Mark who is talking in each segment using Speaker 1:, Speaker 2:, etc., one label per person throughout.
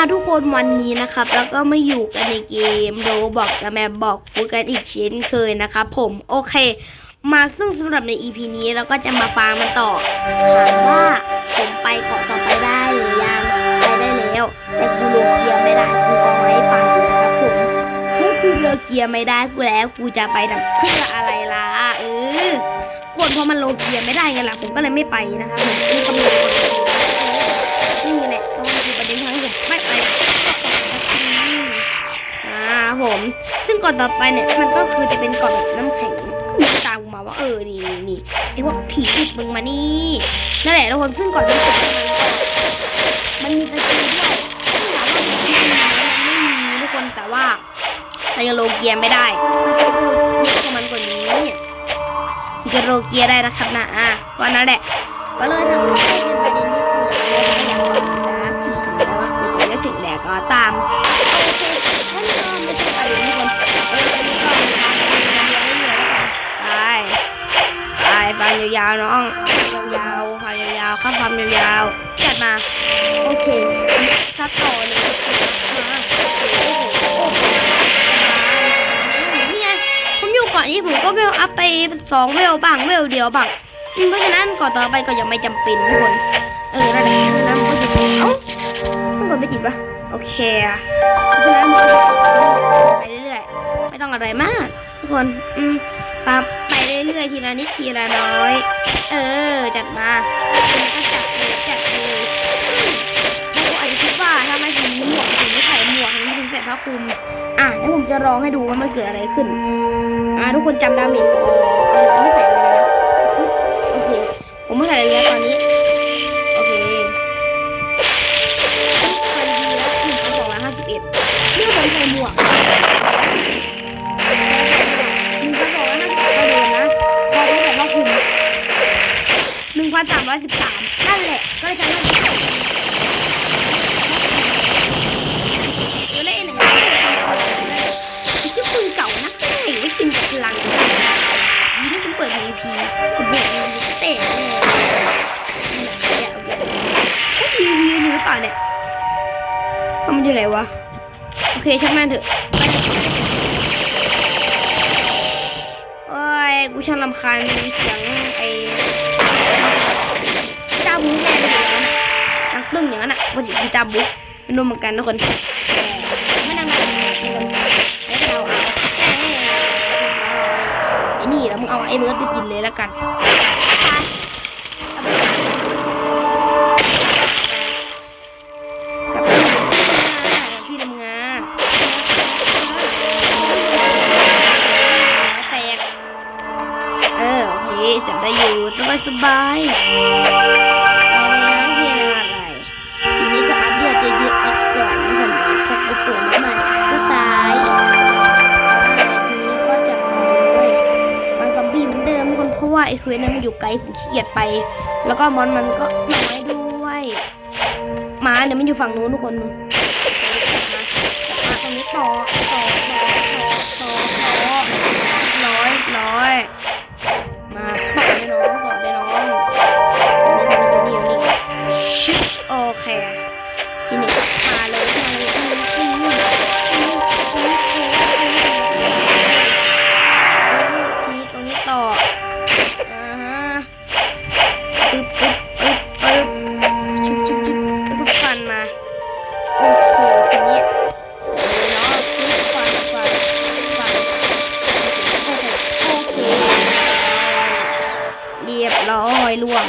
Speaker 1: อะทุกคนวันนี้นะครับ แล้วก็มาอยู่กันในเกมโรบอกกับแมบอกฟูกันอีกเช่นเคยนะครับผมโอเค มาซึ่งสำหรับใน EP นี้เราก็จะมาฟังมันต่อถามว่าผมไปเกาะต่อไปได้หรือยังไปได้แล้วแต่กูโลเกียร์ไม่ได้กูก็ไม่ไปนะครับผมถ้ากูโลเกียร์ไม่ได้กูแล้วกูจะไปทำเพื่ออะไรล่ะเออกดเพราะมันโลเกียร์ไม่ได้ไงล่ะผมก็เลยไม่ไปนะครับผมนี่ก็มี ผม ซึ่งก่อนต่อไปเนี่ยมันก็คือจะเป็นก่อนแบบน้ำแข็งมีตามมาว่าเออนี่นี่นี่ไอ้พวกผีติดมึงมานี่นั่นแหละทุกคนซึ่งก่อนจะถึงมันก็มันมีสกิลด้วยซึ่งถามว่ามันมีไหมมันไม่มีทุกคนแต่ว่าเรายังโลเกียร์ไม่ได้ก็จะพูดเยอะกว่ามันกว่านี้จะโลเกียร์ได้นะครับนะอะก็นั่นแหละก็เลยทำให้เป็นประเด็นที่กูอยากจะอยากจะทีถึงแม้ว่ากูจะไม่ถึงแล้วก็ตาม ไปฟังยาวๆน้องยาวๆฟังยาวๆข้ามฟังยาวๆจัดมาโอเคถ้าต่อเลยมาโอ้โหโอ้โหนี่ไงผมอยู่เก่อนนี้ผมก็เวลอัพไปสองเวลบ้างเวลเดียวบ้างอืมเพราะฉะนั้นก่อนต่อไปก็ยังไม่จำเป็นทุกคนเออนั่นแหละเพราะฉะนั้นมันก็จะเอ้ามันกดไม่ติดปะโอเคอะเพราะฉะนั้นมันก็จะไปเรื่อยๆไม่ต้องอะไรมาก ทุกคนอืมครับไป เรื่อยๆทีละนิดทีละน้อย เออ จัดมาคุณก็จัดเลยจัดเลยบางคนอาจจะคิดว่าทำไมถึงมีหมวกถึงไม่ใส่หมวกทำไมถึงใส่ผ้าคลุม อะเดี๋ยวผมจะลองให้ดูว่ามันเกิดอะไรขึ้น อะทุกคนจำดาเมจก่อนเอาไม่ใส่เลย เคช่างมันเถอะไปโอ้ยกูช่างรำคาญเสียงไอ้กีตาบุ๊กแน่เลยนะนังตึ้งอย่างนั้นอะปกติกีตาบุ๊กไม่รู้เหมือนกันทุกคนไม่นั่งไม่เอาไอ้นี่แล้วมึงเอาไอ้เบิร์ดไปกินเลยแล้วกัน บายสบายอะไรนะเพียงอะไรทีนี้ก็อัพเลือดเยอะๆไปก่อนนะคนเดียวพอกูเปิดมาใหม่ก็ตายทีนี้ก็จัดต่อเลยมาซอมบี้เหมือนเดิมคนเพราะว่าไอ้เควสนั้นมันอยู่ไกลผมขี้เกียจไป แล้วก็มอนมันก็น้อยด้วยมาเนี่ยมันอยู่ฝั่งนู้นทุกคนมาตรงนี้ต่อ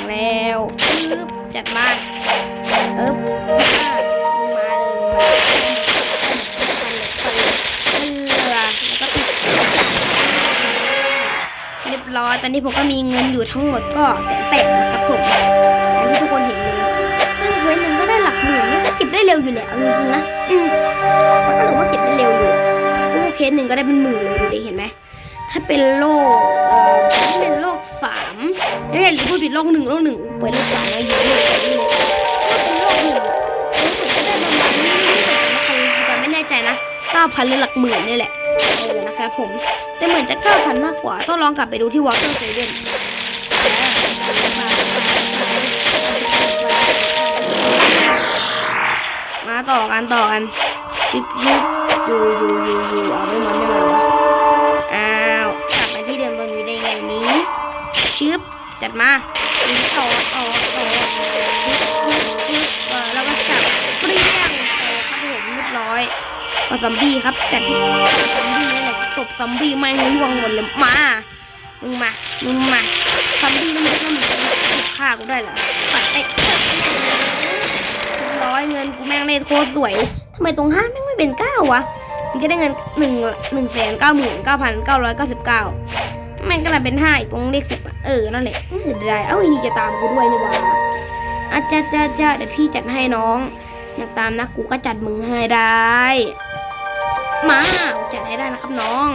Speaker 1: งแล้วปึ๊บจัดมาเอ๊บมามาเลยมาฟันเลยฟันเลยแล้วก็ติดเรียบร้อยตอนนี้ผมก็มีเงินอยู่ทั้งหมดก็แสนแปดนะครับผมอย่างที่ทุกคนเห็นเลยซึ่งเว้นหนึ่งก็ได้หลักหมื่นนี่ก็เก็บได้เร็วอยู่แหละเอาจริงๆนะอืมมันก็ถือว่าเก็บได้เร็วอยู่พวกเคสหนึ่งก็ได้เป็นหมื่นเลยดูดิเห็นไหมถ้าเป็นโลกเอ่อถ้าเป็นโลก สามไม่ใช่หรือพูดผิดโลกหนึ่งโลกหนึ่งเปิดโลกสามแล้วอยู่โลกสามนี่เลยถ้าเป็นโลกหนึ่งรู้สึกจะได้ประมาณนี้แต่ไม่แน่ใจนะเก้าพันหรือหลักหมื่นนี่แหละเออนะครับผมแต่เหมือนจะเก้าพันมากกว่า ต้องลองกลับไปดูที่วอเตอร์เซเว่นมาต่อกันต่อกันชิบชิบอยู่อยู่อยู่อยู่เอาไม่มาไม่มา ชึบจัดมาอีกต่อต่อต่อชึบชึบชึบเออแล้วก็จับเปรี้ยงครับผมเรียบร้อยก็ซอมบี้ครับจัดที่ซอมบี้นี่แหละตบซอมบี้ไม่ให้ล่วงหมดเลยมามึงมามึงมาซอมบี้แล้วมึงก็มึงจะถูกฆ่ากูได้เหรอปัดไอ้ร้อยเงินกูแม่งเลขโคตรสวยทำไมตรงห้าแม่งไม่เป็นเก้าวะพี่ก็ได้เงินหนึ่งหนึ่งแสนเก้าหมื่นเก้าพันเก้าร้อยเก้าสิบเก้า แม่งก็เลยเป็นห้าอีกตรงเลขสิบเออนั่นแหละไม่เสียดายเอ้าอีนี่จะตามกูด้วยนี่หว่าอาจ้าจ้าจ้าเดี๋ยวพี่จัดให้น้องอยากตามนะกูก็จัดมึงให้ได้ มาจัดให้ได้นะครับน้อง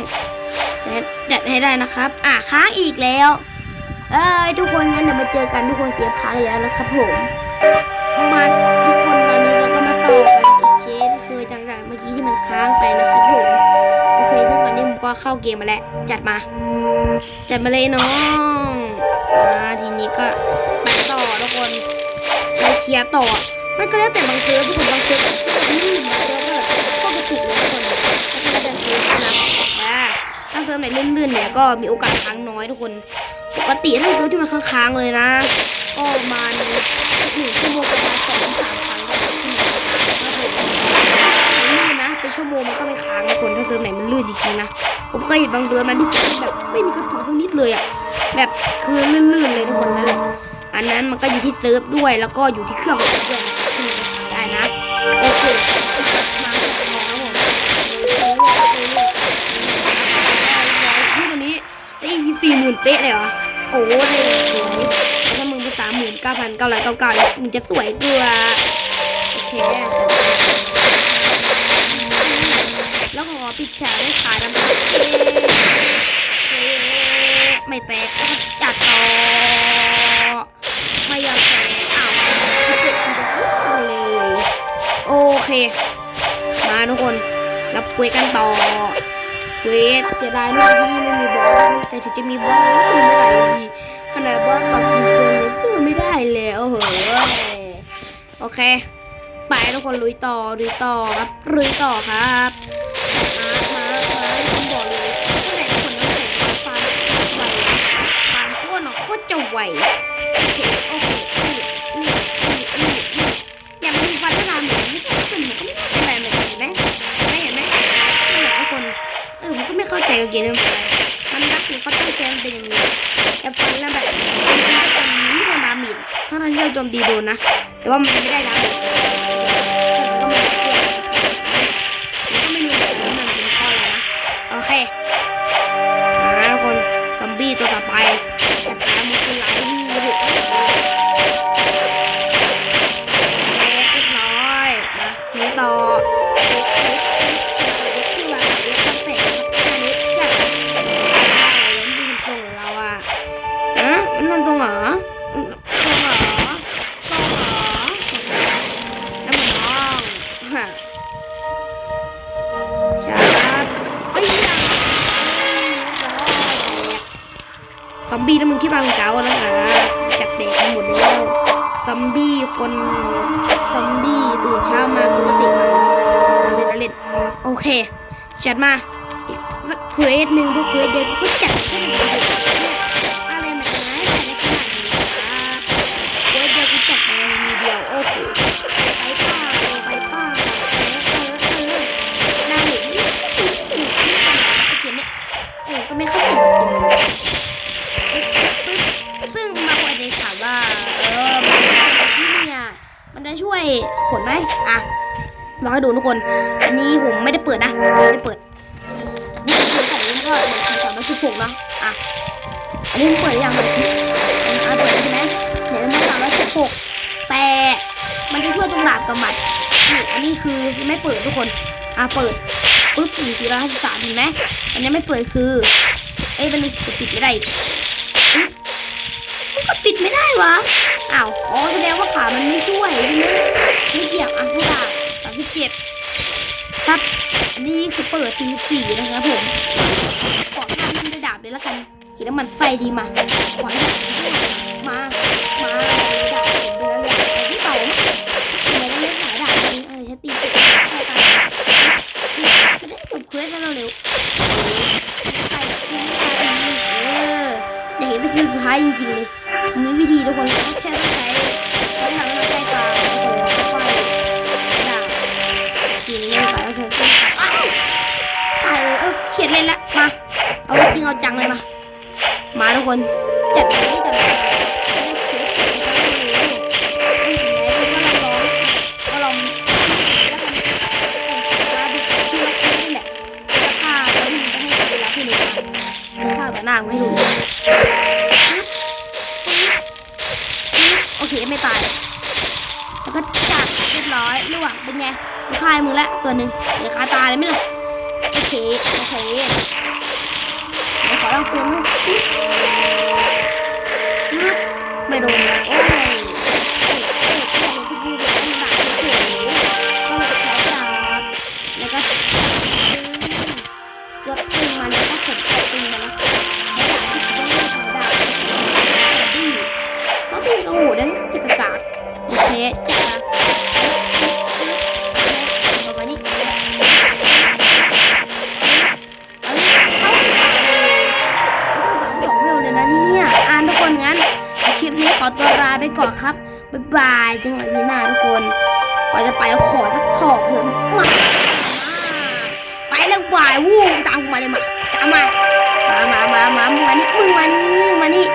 Speaker 1: จัดให้จัดให้ได้นะครับ อะค้างอีกแล้ว เอ้ยทุกคนงั้นเดี๋ยวมาเจอกันทุกคนเก็บค้างแล้วนะครับผมมา ก็เข้าเกมมาแล้ว จัดมา จัดมาเลยน้องอาทีนี้ก็ไปต่อทุกคนไปเคลียร์ต่อ มันก็แล้วแต่บางเซิร์ฟทุกคนบางเซิร์ฟอืมบางเซิร์ฟก็ก็กระตุกเลยทุกคนก็แล้วแต่เซิร์ฟนะอ่าถ้าเซิร์ฟไหนลื่นๆเนี่ยก็มีโอกาสค้างน้อยทุกคน ปกติถ้าเซิร์ฟที่มันค้างๆเลยนะ ก็ประมาณ เคยเห็นบางเซิร์ฟนที่แบบไม่มีกระตุกสักนิดเลยอะแบบคือลื่นๆเลยทุกคนนั่นแหละอันนั้นมันก็อยู่ที่เซิร์ฟด้วยแล้วก็อยู่ที่เครื่องของด้วยนะครับที่มันจะได้นะโอเคมาของครับผมที่ตัวนี้ได้อีกสี่หมื่นเป๊ะเลยเหรอโอ้ได้สวยถ้ามึงไปสามหมื่นเก้าพันเก้าร้อยเก้าเก้ามึงจะสวยกว่าโอเค ปิดฉากได้ขายน้ำมันไม่แตกก็จัดต่อไม่ยอมแพ้อ้าวเจ็บเลยโอเค มาทุกคนรับควสกันต่อเวสเสียดายมากที่ไม่มีบอสแต่ถึงจะมีบอสก็ไม่ได้ดีขนาดบอสกับยิงเกินยังสู้ไม่ได้เลยโอ้โหโอเค ไปทุกคนลุยต่อลุยต่อครับลุยต่อครับะโคตรจะไวโอเคโอเคนี่นี่นี่นี่อย่างมันมีฟันธนาเหมือนไม่ใช่คนมันก็ไม่เป็นไรเหมือนกันเห็นไหมเห็นไหมเห็นไหมนี่แหละทุกคนเออผมก็ไม่เข้าใจกับเกมนี้มันรักหรือเขาตั้งใจมันเป็นอย่างนี้แต่ฟันแล้วแบบมันก็เป็นนี่โดนดามิดถ้าเราที่เราโจมตีโดนนะ แต่ว่ามันไม่ได้ดามิด เค จัดมาอีกสักเควสหนึ่งพวกเควสเดียวกูก็จัดแค่ไหน ลองให้ดูทุกคน อันนี้ผมไม่ได้เปิดนะไม่ได้เปิดนี่คือของนี้ก็เหมือนคือสามร้อยสิบหกเนาะอะอันนี้เปิดย่างไรอะเปิดใช่ไหมเนี่ยมันสามร้อยสิบหกแต่มันจะช่วยตรงดาบกับหมัดนี่อันนี้คือไม่เปิดทุกคนอะเปิดปุ๊บสี่สี่ร้อยห้าสิบสามเห็นไหมอันนี้ไม่เปิดคือ เอ้ยมันปิดไม่ได้อีกก็ปิดไม่ได้วะอ้าว อ๋อ แสดงว่าขามันไม่ช่วยใช่ไหมไม่เกี่ยวอะผู้ดาบสาม สิบเจ็ดครับนี้คือเปิดทีสี่นะครับผมขอข้ามที่ระดับเลยละกันขีดน้ำมันไฟดีมาขวานมา มาดาบผมไปแล้วเลยที่เป่าทำไมต้องเล่นหาดาบนี้เออฉันตีติดไฟตายจะได้จบเควสแล้วเร็วไฟไฟเอออย่ากเห็นสกิลสุดท้ายจริงๆเลยมันไม่ดีทุกคนแบให้ดูฆ่าต่อหน้างให้ดูโอเคไม่ตาย แล้วก็จับเรียบร้อยระหว่างเป็นไงกูฆ่ามึงละตัวหนึ่งเดี๋ยวคาตาเลยไหมล่ะโอเค ตัวลาไปก่อนครับ บ๊ายบายจังหวะนี้หน้าทุกคน ก่อนจะไปขอสักถอกเถอะมาไปแล้ววายวู้ตามกูมาเลยมาตามมา มามามามามึงมานี่มึงมานี่มานี่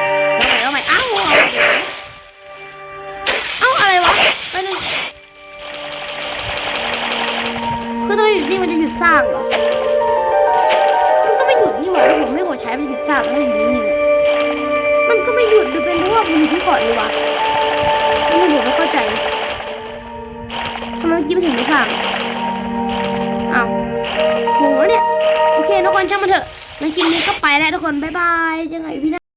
Speaker 1: มาใหม่เอาใหม่เอ้าเอ้าอะไรวะไปเลยคือถ้าเราหยุดนี่มันจะหยุดสร้างเหรอมันก็ไม่หยุดนี่หว่าผมไม่กดใช้มันหยุดสร้างแล้วอยู่นิ่งๆอะมันก็ไม่ หยุดดูเป็นเพราะว่าผมอยู่ที่เกาะเลยวะไม่รู้ผมไม่เข้าใจทำไมเมื่อกี้มันถึงไม่ทราบอ้าวงงแล้วเนี่ย โอเคทุกคนช่างมันเถอะในคลิปนี้ก็ไปแล้วทุกคน บ๊ายบายยังไงพี่น้